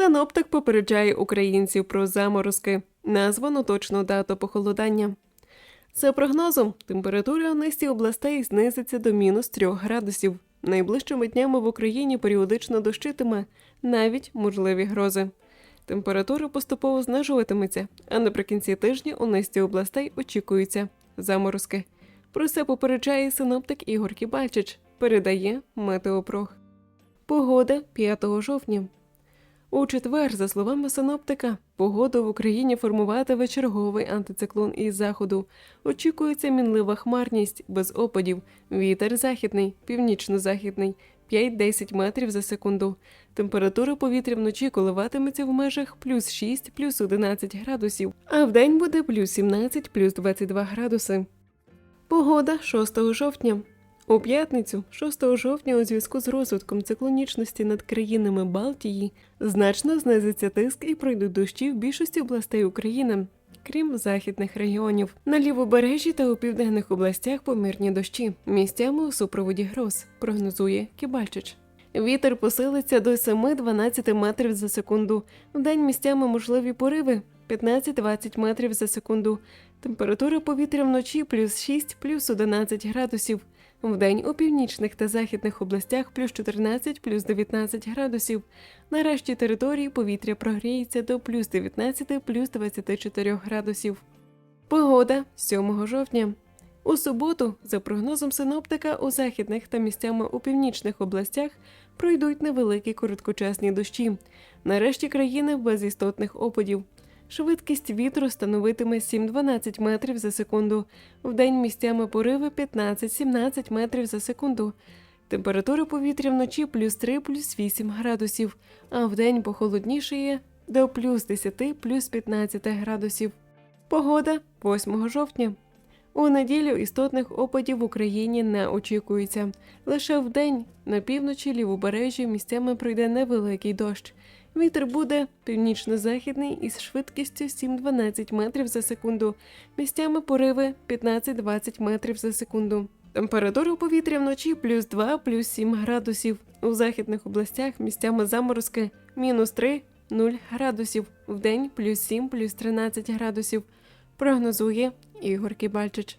Синоптик попереджає українців про заморозки, названо точну дату похолодання. За прогнозом, температура низці областей знизиться до мінус 3 градусів. Найближчими днями в Україні періодично дощитиме, навіть можливі грози. Температура поступово знижуватиметься, а наприкінці тижня у низці областей очікуються заморозки. Про це попереджає синоптик Ігор Кібальчич, передає Метеопрох. Погода 5 жовтня. У четвер, за словами синоптика, погоду в Україні формуватиме черговий антициклон із заходу. Очікується мінлива хмарність без опадів, вітер західний, північно-західний 5-10 метрів за секунду. Температура повітря вночі коливатиметься в межах плюс 6, плюс 11 градусів, а вдень буде плюс 17, плюс 22 градуси. Погода 6 жовтня. У п'ятницю, 6 жовтня, у зв'язку з розвитком циклонічності над країнами Балтії, значно знизиться тиск і пройдуть дощі в більшості областей України, крім західних регіонів. На лівобережжі та у південних областях помірні дощі, місцями у супроводі гроз, прогнозує Кібальчич. Вітер посилиться до 7-12 метрів за секунду. Вдень місцями можливі пориви 15-20 метрів за секунду. Температура повітря вночі плюс 6, плюс 11 градусів. Вдень у північних та західних областях плюс 14, плюс 19 градусів. На решті території повітря прогріється до плюс 19, плюс 24 градусів. Погода 7 жовтня. У суботу, за прогнозом синоптика, у західних та місцями у північних областях пройдуть невеликі короткочасні дощі. Нарешті країни без істотних опадів. Швидкість вітру становитиме 7-12 метрів за секунду. Вдень місцями пориви 15-17 метрів за секунду. Температура повітря вночі плюс 3, плюс 8 градусів, а вдень похолоднішає до плюс 10, плюс 15 градусів. Погода 8 жовтня. У неділю істотних опадів в Україні не очікується. Лише вдень на півночі лівобережжя місцями пройде невеликий дощ. Вітер буде північно-західний із швидкістю 7-12 метрів за секунду, місцями пориви 15-20 метрів за секунду. Температура повітря вночі плюс 2, плюс 7 градусів. У західних областях місцями заморозки мінус 3, 0 градусів. Вдень плюс 7, плюс 13 градусів. Прогнозує Ігор Кібальчич.